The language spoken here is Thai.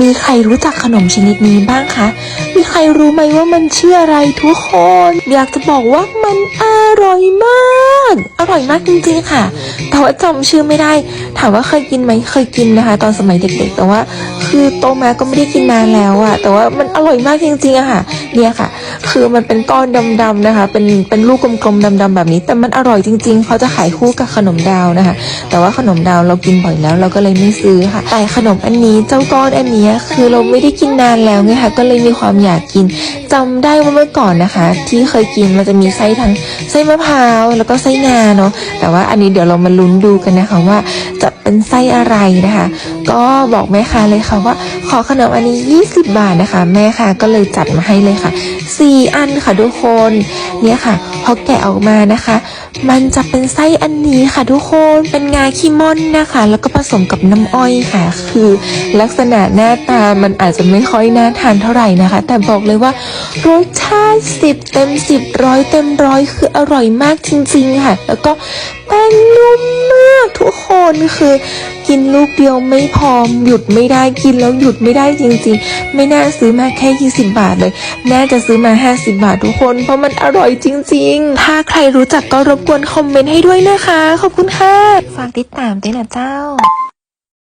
มีใครรู้จักขนมชนิดนี้บ้างคะ มีใครรู้ไหมว่ามันชื่ออะไรทุกคน อยากจะบอกว่ามันอร่อยมาก อร่อยมากจริงๆค่ะ แต่ว่าจำชื่อไม่ได้ ถามว่าเคยกินไหมเคยกินนะคะ ตอนสมัยเด็กๆ แต่ว่าคือ โตมาก็ไม่ได้กินนานแล้วอะแต่ว่ามันอร่อยมากจริงๆอะค่ะ เนี่ยค่ะ คือมันเป็นก้อนดำๆนะคะ เป็นเป็นลูกกลมๆดำๆแบบนี้ แต่มันอร่อยจริง ๆเขาจะขายคู่กับขนมดาวนะคะ แต่ว่าขนมดาวเรากินบ่อยแล้ว เราก็เลยไม่ซื้อค่ะ แต่ขนมอันนี้เจ้าก้อนอันนี้คือเราไม่ได้กินนานแล้วไงคะก็เลยมีความอยากกินจำได้ว่าเมื่อก่อนนะคะ ที่เคยกินมันจะมีไส้ทั้งไส้มะพร้าวแล้วก็ไส้งาเนาะแต่ว่าอันนี้เดี๋ยวเรามาลุ้นดูกันนะคะว่าจะ เป็นไส้อะไรนะคะ ก็บอกแม่ค้าเลยค่ะว่า ขอขนมอันนี้ 20 บาทนะคะ แม่ค้าก็เลยจัดมาให้เลยค่ะ 4 อันค่ะทุกคน เนี่ยค่ะพอแกะออกมานะคะ มันจะเป็นไส้อันนี้ค่ะทุกคนเป็นงาขี้ม่อนนะคะ แล้วก็ผสมกับน้ำอ้อยค่ะ คือลักษณะหน้าตามันอาจจะไม่ค่อยน่าทานเท่าไหร่นะคะ แต่บอกเลยว่ารสชาติสิบเต็มสิบร้อยเต็มร้อยคืออร่อยมากจริงๆค่ะ แล้วก็แป้งนุ่มมากทุกคนคือกินลูกเดียวไม่พอหยุดไม่ได้กินแล้วหยุดไม่ได้จริงๆ ไม่น่าซื้อมาแค่ 20 บาทเลย น่าจะซื้อมา 50 บาททุกคน เพราะมันอร่อยจริง ๆ ถ้าใครรู้จักก็รบกวนคอมเมนต์ให้ด้วยนะคะ ขอบคุณค่ะ ฝากติดตามด้วยนะเจ้า